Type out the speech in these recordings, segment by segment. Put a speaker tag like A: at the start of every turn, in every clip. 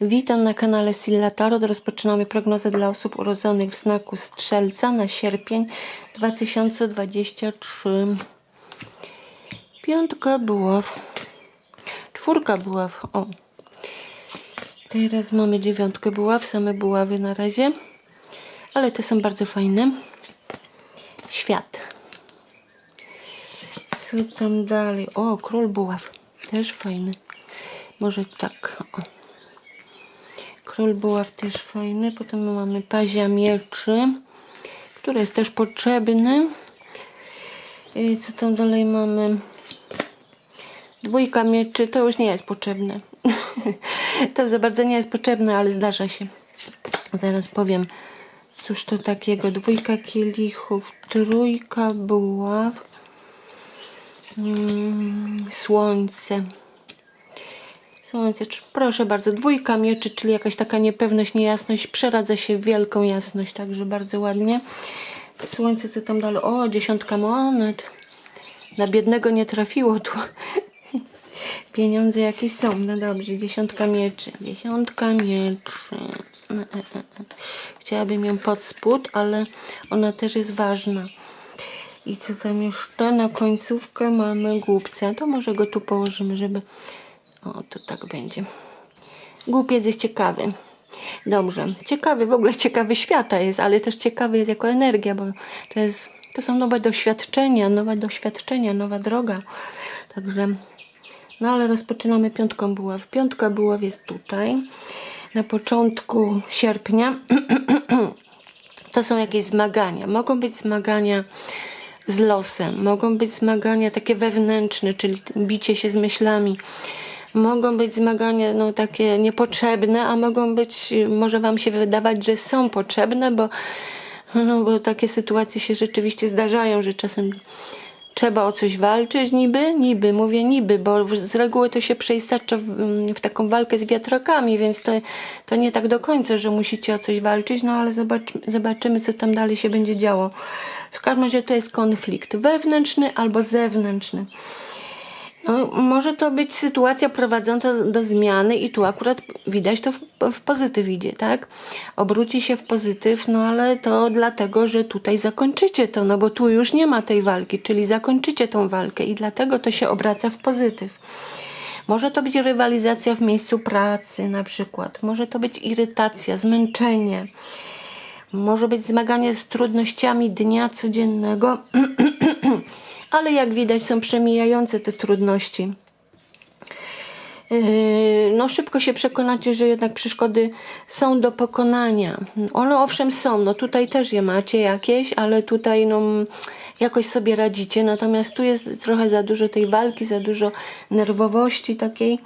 A: Witam na kanale Silla Tarot. Rozpoczynamy prognozę dla osób urodzonych w znaku Strzelca na sierpień 2023. Piątka buław. Czwórka buław. O. Teraz mamy dziewiątkę buław. Same buławy na razie. Ale te są bardzo fajne. Świat. Co tam dalej? O, król buław. Też fajny. Może tak. O. Król buław też fajny. Potem mamy pazia mieczy, który jest też potrzebny. I co tam dalej mamy? Dwójka mieczy to już nie jest potrzebne. to za bardzo nie jest potrzebne, ale zdarza się. Zaraz powiem. Cóż to takiego? Dwójka kielichów, trójka buław, mm, słońce. Słońce, proszę bardzo, dwójka mieczy, czyli jakaś taka niepewność, niejasność, przeradza się w wielką jasność, także bardzo ładnie. Słońce, co tam dalej? O, dziesiątka monet. Na biednego nie trafiło tu. Pieniądze jakieś są, no dobrze, dziesiątka mieczy. Dziesiątka mieczy. E, e, e. Chciałabym ją pod spód, ale ona też jest ważna. I co tam jeszcze? Na końcówkę mamy głupca. To może go tu położymy, żeby... O, to tak będzie. Głupiec jest ciekawy. Dobrze. Ciekawy, w ogóle ciekawy świata jest, ale też ciekawy jest jako energia, bo to jest, to są nowe doświadczenia, nowe doświadczenia, nowa droga. Także, no ale rozpoczynamy piątką buław. Piątka buław jest tutaj. Na początku sierpnia to są jakieś zmagania. Mogą być zmagania z losem, mogą być zmagania takie wewnętrzne, czyli bicie się z myślami. Mogą być zmagania no, takie niepotrzebne, a mogą być, może Wam się wydawać, że są potrzebne, bo, no, bo takie sytuacje się rzeczywiście zdarzają, że czasem trzeba o coś walczyć, niby, niby, mówię niby, bo z reguły to się przeistacza w, w taką walkę z wiatrakami, więc to, to nie tak do końca, że musicie o coś walczyć, no ale zobacz, zobaczymy, co tam dalej się będzie działo. W każdym razie to jest konflikt wewnętrzny albo zewnętrzny. No, może to być sytuacja prowadząca do zmiany i tu akurat widać to w, w pozytyw idzie, tak? Obróci się w pozytyw, no ale to dlatego, że tutaj zakończycie to, no bo tu już nie ma tej walki, czyli zakończycie tą walkę i dlatego to się obraca w pozytyw. Może to być rywalizacja w miejscu pracy na przykład, może to być irytacja, zmęczenie, może być zmaganie z trudnościami dnia codziennego, ale jak widać są przemijające te trudności. Yy, No szybko się przekonacie, że jednak przeszkody są do pokonania. One owszem są, no tutaj też je macie jakieś, ale tutaj no jakoś sobie radzicie, natomiast tu jest trochę za dużo tej walki, za dużo nerwowości takiej.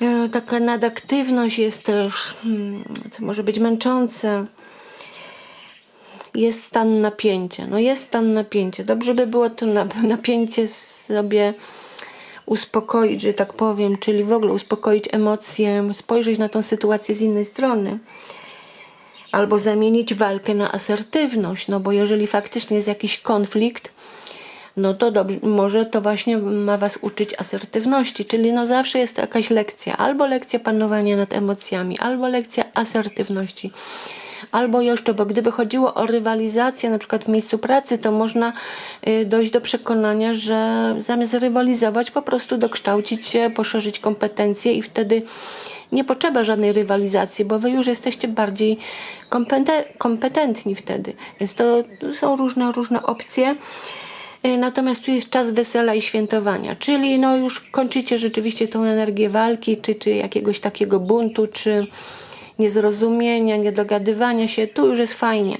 A: Yy, Taka nadaktywność jest też, hmm, to może być męczące jest stan napięcia. No jest stan napięcia. Dobrze by było to na- napięcie sobie uspokoić, że tak powiem, czyli w ogóle uspokoić emocje, spojrzeć na tą sytuację z innej strony. Albo zamienić walkę na asertywność, no bo jeżeli faktycznie jest jakiś konflikt, no to dobrze, może to właśnie ma Was uczyć asertywności, czyli no zawsze jest to jakaś lekcja, albo lekcja panowania nad emocjami, albo lekcja asertywności. Albo jeszcze, bo gdyby chodziło o rywalizację na przykład w miejscu pracy, to można y, dojść do przekonania, że zamiast rywalizować, po prostu dokształcić się, poszerzyć kompetencje i wtedy nie potrzeba żadnej rywalizacji, bo wy już jesteście bardziej kompete- kompetentni wtedy. Więc to są różne, różne opcje. Y, Natomiast tu jest czas wesela i świętowania, czyli no już kończycie rzeczywiście tą energię walki, czy, czy jakiegoś takiego buntu, czy niezrozumienia, niedogadywania się. Tu już jest fajnie.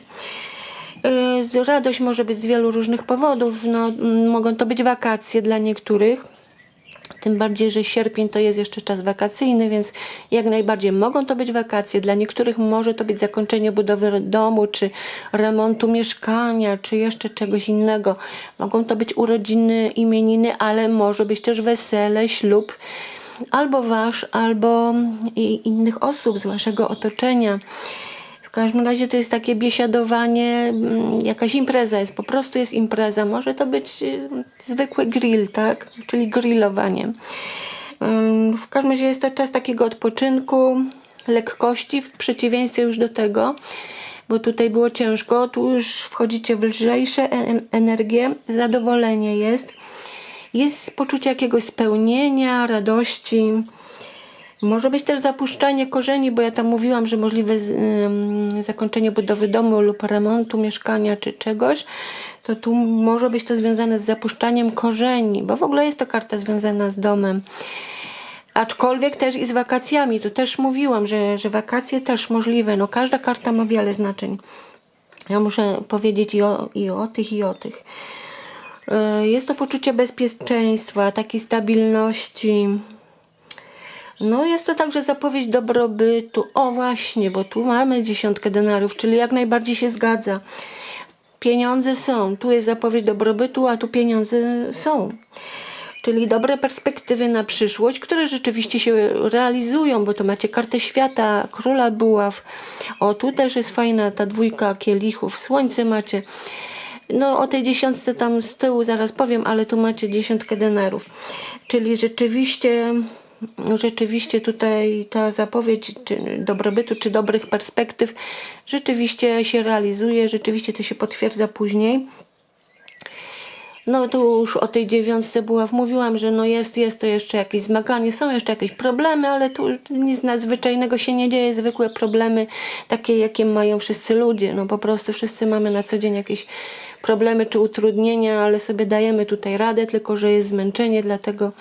A: Y, Radość może być z wielu różnych powodów. No, mogą to być wakacje dla niektórych. Tym bardziej, że sierpień to jest jeszcze czas wakacyjny, więc jak najbardziej mogą to być wakacje. Dla niektórych może to być zakończenie budowy domu, czy remontu mieszkania, czy jeszcze czegoś innego. Mogą to być urodziny, imieniny, ale może być też wesele, ślub. Albo wasz, albo innych osób z waszego otoczenia. W każdym razie to jest takie biesiadowanie, mm, jakaś impreza jest, po prostu jest impreza. Może to być y, zwykły grill, tak? Czyli grillowanie. Ym, W każdym razie jest to czas takiego odpoczynku, lekkości, w przeciwieństwie już do tego, bo tutaj było ciężko, tu już wchodzicie w lżejsze e- energie, zadowolenie jest, jest poczucie jakiegoś spełnienia, radości. Może być też zapuszczanie korzeni, bo ja tam mówiłam, że możliwe z, zakończenie budowy domu lub remontu mieszkania czy czegoś, to tu może być to związane z zapuszczaniem korzeni, bo w ogóle jest to karta związana z domem. Aczkolwiek też i z wakacjami. Tu też mówiłam, że, że wakacje też możliwe. No każda karta ma wiele znaczeń. Ja muszę powiedzieć i o, i o tych, i o tych. Yy, Jest to poczucie bezpieczeństwa, takiej stabilności. No jest to także zapowiedź dobrobytu. O właśnie, bo tu mamy dziesiątkę denarów, czyli jak najbardziej się zgadza. Pieniądze są. Tu jest zapowiedź dobrobytu, a tu pieniądze są. Czyli dobre perspektywy na przyszłość, które rzeczywiście się realizują, bo to macie kartę świata, króla buław. O, tu też jest fajna ta dwójka kielichów, słońce macie. No o tej dziesiątce tam z tyłu zaraz powiem, ale tu macie dziesiątkę denarów. Czyli rzeczywiście, rzeczywiście tutaj ta zapowiedź czy dobrobytu, czy dobrych perspektyw rzeczywiście się realizuje, rzeczywiście to się potwierdza później. No tu już o tej dziewiątce była, mówiłam, że no jest, jest to jeszcze jakieś zmaganie, są jeszcze jakieś problemy, ale tu nic nadzwyczajnego się nie dzieje, zwykłe problemy, takie jakie mają wszyscy ludzie, no po prostu wszyscy mamy na co dzień jakieś problemy czy utrudnienia, ale sobie dajemy tutaj radę, tylko że jest zmęczenie, dlatego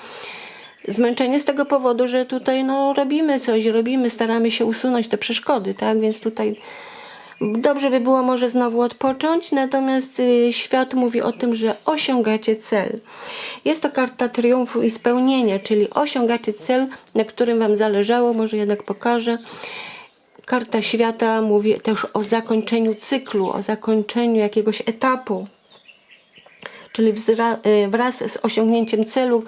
A: zmęczenie z tego powodu, że tutaj no robimy coś, robimy, staramy się usunąć te przeszkody, tak, więc tutaj Dobrze by było może znowu odpocząć, natomiast y, świat mówi o tym, że osiągacie cel. Jest to karta triumfu i spełnienia, czyli osiągacie cel, na którym Wam zależało, może jednak pokażę. Karta świata mówi też o zakończeniu cyklu, o zakończeniu jakiegoś etapu, czyli y, wraz z osiągnięciem celu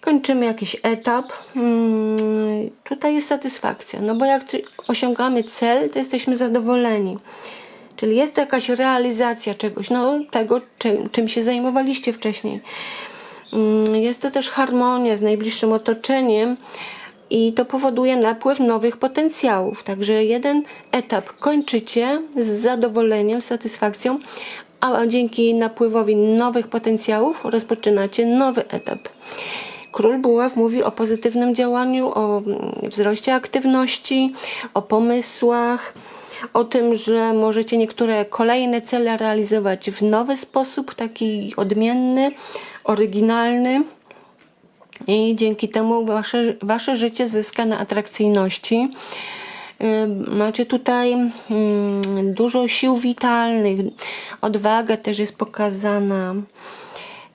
A: kończymy jakiś etap. Hmm, tutaj jest satysfakcja, no bo jak osiągamy cel, to jesteśmy zadowoleni. Czyli jest to jakaś realizacja czegoś, no tego, czym, czym się zajmowaliście wcześniej. Mm, Jest to też harmonia z najbliższym otoczeniem i to powoduje napływ nowych potencjałów. Także jeden etap kończycie z zadowoleniem, z satysfakcją, a dzięki napływowi nowych potencjałów rozpoczynacie nowy etap. Król Buław mówi o pozytywnym działaniu, o mm, wzroście aktywności, o pomysłach, o tym, że możecie niektóre kolejne cele realizować w nowy sposób, taki odmienny, oryginalny. I dzięki temu wasze, wasze życie zyska na atrakcyjności. Y, Macie tutaj mm, dużo sił witalnych, odwaga też jest pokazana.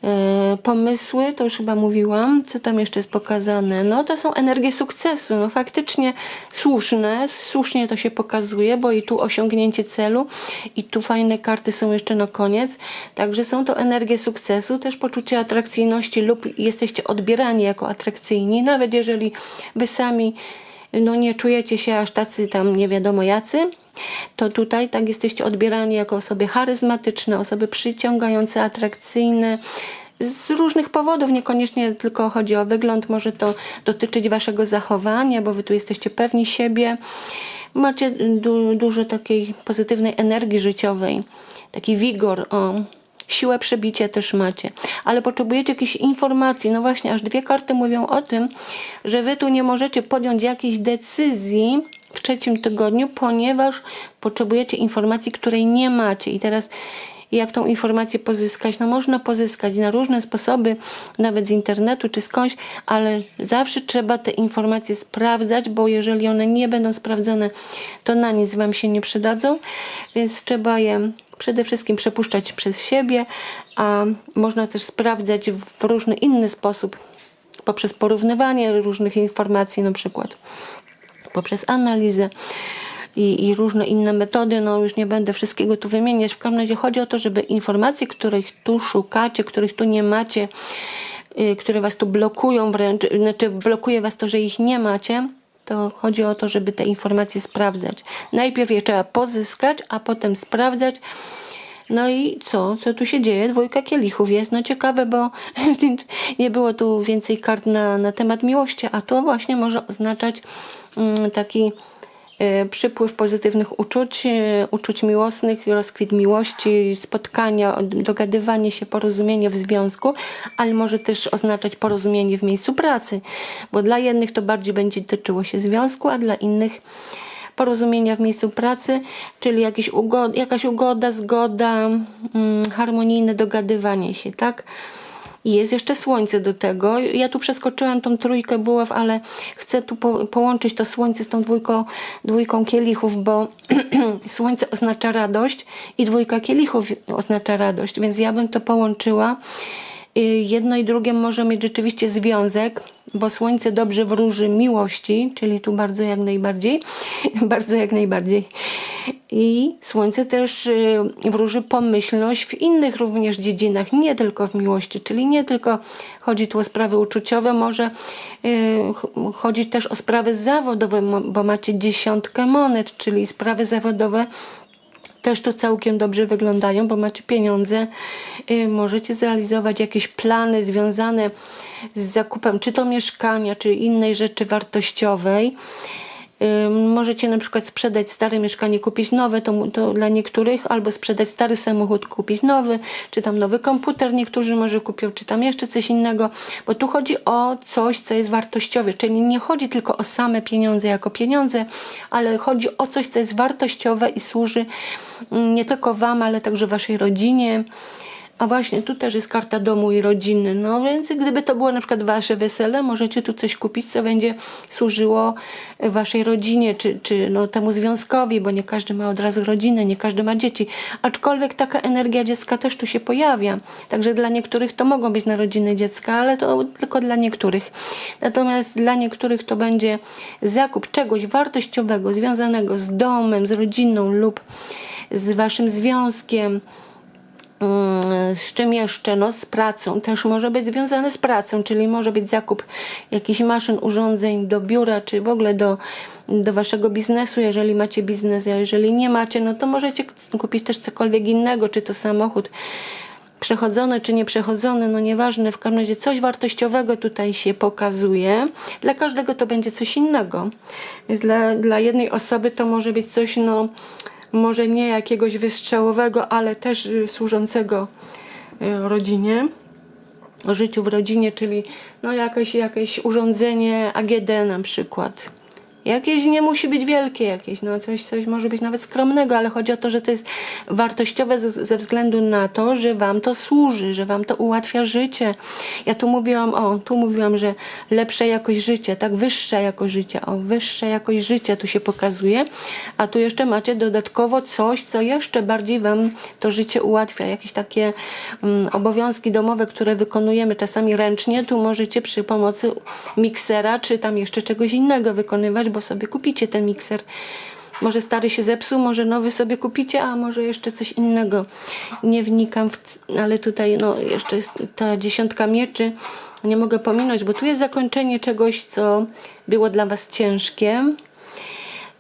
A: E, pomysły, to już chyba mówiłam, co tam jeszcze jest pokazane. No to są energie sukcesu, no faktycznie słuszne, słusznie to się pokazuje, bo i tu osiągnięcie celu i tu fajne karty są jeszcze na koniec, także są to energie sukcesu, też poczucie atrakcyjności lub jesteście odbierani jako atrakcyjni, nawet jeżeli wy sami no nie czujecie się aż tacy tam nie wiadomo jacy, to tutaj tak jesteście odbierani jako osoby charyzmatyczne, osoby przyciągające, atrakcyjne. Z różnych powodów, niekoniecznie tylko chodzi o wygląd, może to dotyczyć waszego zachowania, bo wy tu jesteście pewni siebie. Macie du dużo takiej pozytywnej energii życiowej, taki wigor, o, siłę przebicia też macie, ale potrzebujecie jakiejś informacji. No właśnie, aż dwie karty mówią o tym, że wy tu nie możecie podjąć jakiejś decyzji w trzecim tygodniu, ponieważ potrzebujecie informacji, której nie macie. I teraz jak tą informację pozyskać? No można pozyskać na różne sposoby, nawet z internetu czy skądś, ale zawsze trzeba te informacje sprawdzać, bo jeżeli one nie będą sprawdzone, to na nic wam się nie przydadzą, więc trzeba je przede wszystkim przepuszczać przez siebie, a można też sprawdzać w różny inny sposób, poprzez porównywanie różnych informacji na przykład, poprzez analizę i, i różne inne metody, no już nie będę wszystkiego tu wymieniać. W każdym razie chodzi o to, żeby informacje, których tu szukacie, których tu nie macie, y, które was tu blokują wręcz, znaczy blokuje was to, że ich nie macie, to chodzi o to, żeby te informacje sprawdzać. Najpierw je trzeba pozyskać, a potem sprawdzać, No i co? Co tu się dzieje? Dwójka kielichów jest. No ciekawe, bo nie było tu więcej kart na, na temat miłości, a to właśnie może oznaczać mm, taki e, przypływ pozytywnych uczuć, e, uczuć miłosnych, rozkwit miłości, spotkania, dogadywanie się, porozumienie w związku, ale może też oznaczać porozumienie w miejscu pracy, bo dla jednych to bardziej będzie dotyczyło się związku, a dla innych porozumienia w miejscu pracy, czyli jakieś ugo- jakaś ugoda, zgoda, mm, harmonijne dogadywanie się, tak? I jest jeszcze słońce do tego. Ja tu przeskoczyłam tą trójkę buław, ale chcę tu po, połączyć to słońce z tą dwójką, dwójką kielichów, bo słońce oznacza radość i dwójka kielichów oznacza radość, więc ja bym to połączyła. Y, Jedno i drugie może mieć rzeczywiście związek, bo słońce dobrze wróży miłości, czyli tu bardzo jak najbardziej, bardzo jak najbardziej. I słońce też y, wróży pomyślność w innych również dziedzinach, nie tylko w miłości, czyli nie tylko chodzi tu o sprawy uczuciowe, może y, ch- chodzić też o sprawy zawodowe, bo macie dziesiątkę monet, czyli sprawy zawodowe też tu całkiem dobrze wyglądają, bo macie pieniądze. Y, Możecie zrealizować jakieś plany związane z zakupem czy to mieszkania, czy innej rzeczy wartościowej. Możecie na przykład sprzedać stare mieszkanie, kupić nowe, to, to dla niektórych, albo sprzedać stary samochód, kupić nowy, czy tam nowy komputer niektórzy może kupią, czy tam jeszcze coś innego, bo tu chodzi o coś, co jest wartościowe, czyli nie chodzi tylko o same pieniądze jako pieniądze, ale chodzi o coś, co jest wartościowe i służy mm, nie tylko Wam, ale także Waszej rodzinie. A właśnie, tu też jest karta domu i rodziny. No więc gdyby to było na przykład wasze wesele, możecie tu coś kupić, co będzie służyło waszej rodzinie, czy, czy no, temu związkowi, bo nie każdy ma od razu rodzinę, nie każdy ma dzieci. Aczkolwiek taka energia dziecka też tu się pojawia. Także dla niektórych to mogą być narodziny dziecka, ale to tylko dla niektórych. Natomiast dla niektórych to będzie zakup czegoś wartościowego, związanego z domem, z rodziną lub z waszym związkiem. Mm, z czym jeszcze? No, z pracą. Też może być związane z pracą, czyli może być zakup jakichś maszyn, urządzeń do biura, czy w ogóle do, do waszego biznesu, jeżeli macie biznes, a jeżeli nie macie, no to możecie kupić też cokolwiek innego, czy to samochód przechodzony czy nieprzechodzony, no nieważne, w każdym razie coś wartościowego tutaj się pokazuje. Dla każdego to będzie coś innego. Więc dla, dla jednej osoby to może być coś, no może nie jakiegoś wystrzałowego, ale też y, służącego y, rodzinie życiu w rodzinie, czyli no jakieś, jakieś urządzenie AGD na przykład. Jakieś nie musi być wielkie jakieś, no coś, coś może być nawet skromnego, ale chodzi o to, że to jest wartościowe ze, ze względu na to, że wam to służy, że wam to ułatwia życie. Ja tu mówiłam, o, tu mówiłam, że lepsza jakość życia, tak, wyższa jakość życia, o, wyższa jakość życia tu się pokazuje, a tu jeszcze macie dodatkowo coś, co jeszcze bardziej wam to życie ułatwia, jakieś takie mm, obowiązki domowe, które wykonujemy czasami ręcznie, tu możecie przy pomocy miksera, czy tam jeszcze czegoś innego wykonywać, sobie kupicie ten mikser. Może stary się zepsuł, może nowy sobie kupicie, a może jeszcze coś innego. Nie wnikam, w, c- ale tutaj no, jeszcze jest ta dziesiątka mieczy. Nie mogę pominąć, bo tu jest zakończenie czegoś, co było dla Was ciężkie,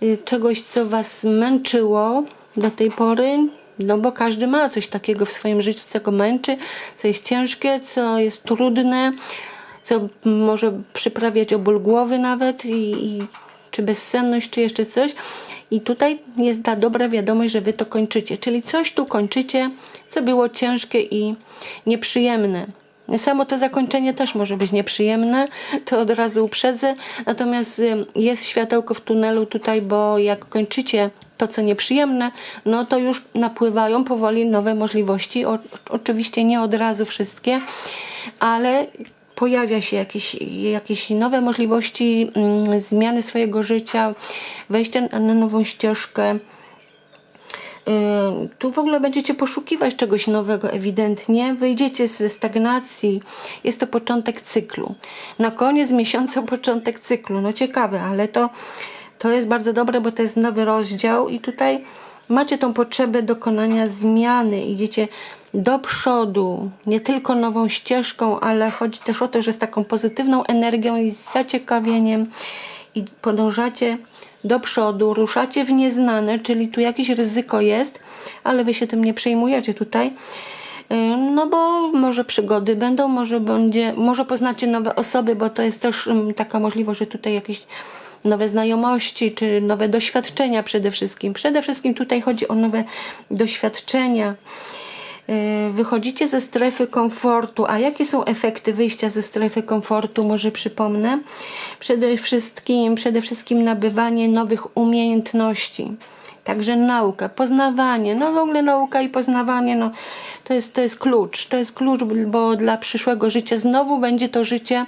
A: y, czegoś, co Was męczyło do tej pory. No bo każdy ma coś takiego w swoim życiu, co go męczy, co jest ciężkie, co jest trudne, co może przyprawiać o ból głowy nawet i, i czy bezsenność, czy jeszcze coś. I tutaj jest ta dobra wiadomość, że wy to kończycie. Czyli coś tu kończycie, co było ciężkie i nieprzyjemne. Samo to zakończenie też może być nieprzyjemne, to od razu uprzedzę. Natomiast y, jest światełko w tunelu tutaj, bo jak kończycie to, co nieprzyjemne, no to już napływają powoli nowe możliwości. O, oczywiście nie od razu wszystkie, ale pojawia się jakieś, jakieś nowe możliwości mm, zmiany swojego życia, wejścia na nową ścieżkę. Y, Tu w ogóle będziecie poszukiwać czegoś nowego, ewidentnie. Wyjdziecie ze stagnacji. Jest to początek cyklu. Na koniec miesiąca początek cyklu. No ciekawe, ale to, to jest bardzo dobre, bo to jest nowy rozdział i tutaj macie tą potrzebę dokonania zmiany. Idziecie do przodu, nie tylko nową ścieżką, ale chodzi też o to, że z taką pozytywną energią i z zaciekawieniem i podążacie do przodu, ruszacie w nieznane, czyli tu jakieś ryzyko jest, ale wy się tym nie przejmujecie tutaj. No bo może przygody będą, może będzie, może poznacie nowe osoby, bo to jest też taka możliwość, że tutaj jakieś nowe znajomości, czy nowe doświadczenia przede wszystkim. Przede wszystkim tutaj chodzi o nowe doświadczenia. Y, Wychodzicie ze strefy komfortu. A jakie są efekty wyjścia ze strefy komfortu? Może przypomnę. Przede wszystkim, przede wszystkim nabywanie nowych umiejętności. Także nauka, poznawanie, no w ogóle nauka i poznawanie, no to jest, to jest klucz. To jest klucz, bo dla przyszłego życia znowu będzie to życie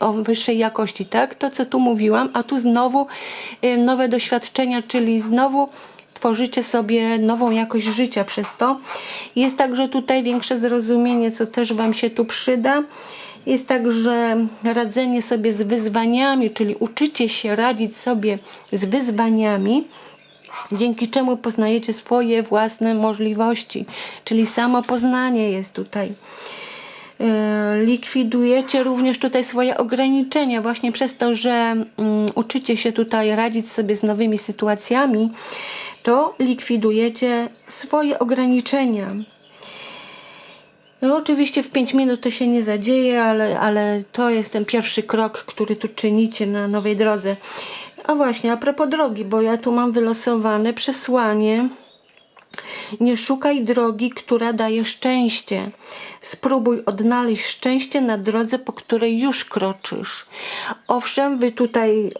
A: o wyższej jakości, tak? To, co tu mówiłam, a tu znowu y, nowe doświadczenia, czyli znowu tworzycie sobie nową jakość życia przez to. Jest także tutaj większe zrozumienie, co też Wam się tu przyda. Jest także radzenie sobie z wyzwaniami, czyli uczycie się radzić sobie z wyzwaniami, dzięki czemu poznajecie swoje własne możliwości, czyli samo poznanie jest tutaj. E, likwidujecie również tutaj swoje ograniczenia, właśnie przez to, że mm, uczycie się tutaj radzić sobie z nowymi sytuacjami, to likwidujecie swoje ograniczenia. No oczywiście w 5 minut to się nie zadzieje, ale, ale to jest ten pierwszy krok, który tu czynicie na nowej drodze. A właśnie, a propos drogi, bo ja tu mam wylosowane przesłanie. Nie szukaj drogi, która daje szczęście. Spróbuj odnaleźć szczęście na drodze, po której już kroczysz. Owszem, wy tutaj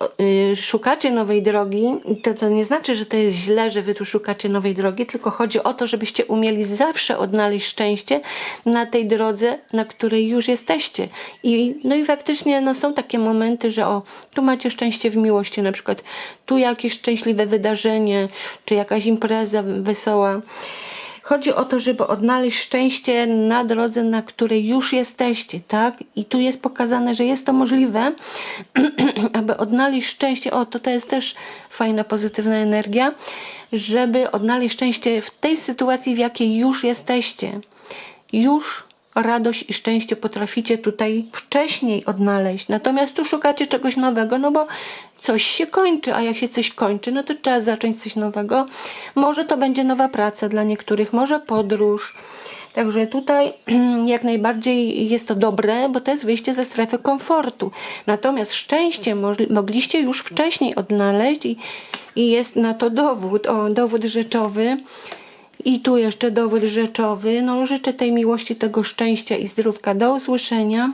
A: y, szukacie nowej drogi, to, to nie znaczy, że to jest źle, że wy tu szukacie nowej drogi, tylko chodzi o to, żebyście umieli zawsze odnaleźć szczęście na tej drodze, na której już jesteście. I, no i faktycznie no, są takie momenty, że o, tu macie szczęście w miłości, na przykład tu jakieś szczęśliwe wydarzenie, czy jakaś impreza wesoła. Chodzi o to, żeby odnaleźć szczęście na drodze, na której już jesteście, tak? I tu jest pokazane, że jest to możliwe, aby odnaleźć szczęście. O, to to jest też fajna, pozytywna energia, żeby odnaleźć szczęście w tej sytuacji, w jakiej już jesteście. Już radość i szczęście potraficie tutaj wcześniej odnaleźć. Natomiast tu szukacie czegoś nowego, no bo coś się kończy, a jak się coś kończy, no to trzeba zacząć coś nowego. Może to będzie nowa praca dla niektórych, może podróż. Także tutaj jak najbardziej jest to dobre, bo to jest wyjście ze strefy komfortu. Natomiast szczęście mogliście już wcześniej odnaleźć i, i jest na to dowód, o, dowód rzeczowy. I tu jeszcze dowód rzeczowy. No, życzę tej miłości, tego szczęścia i zdrówka. Do usłyszenia.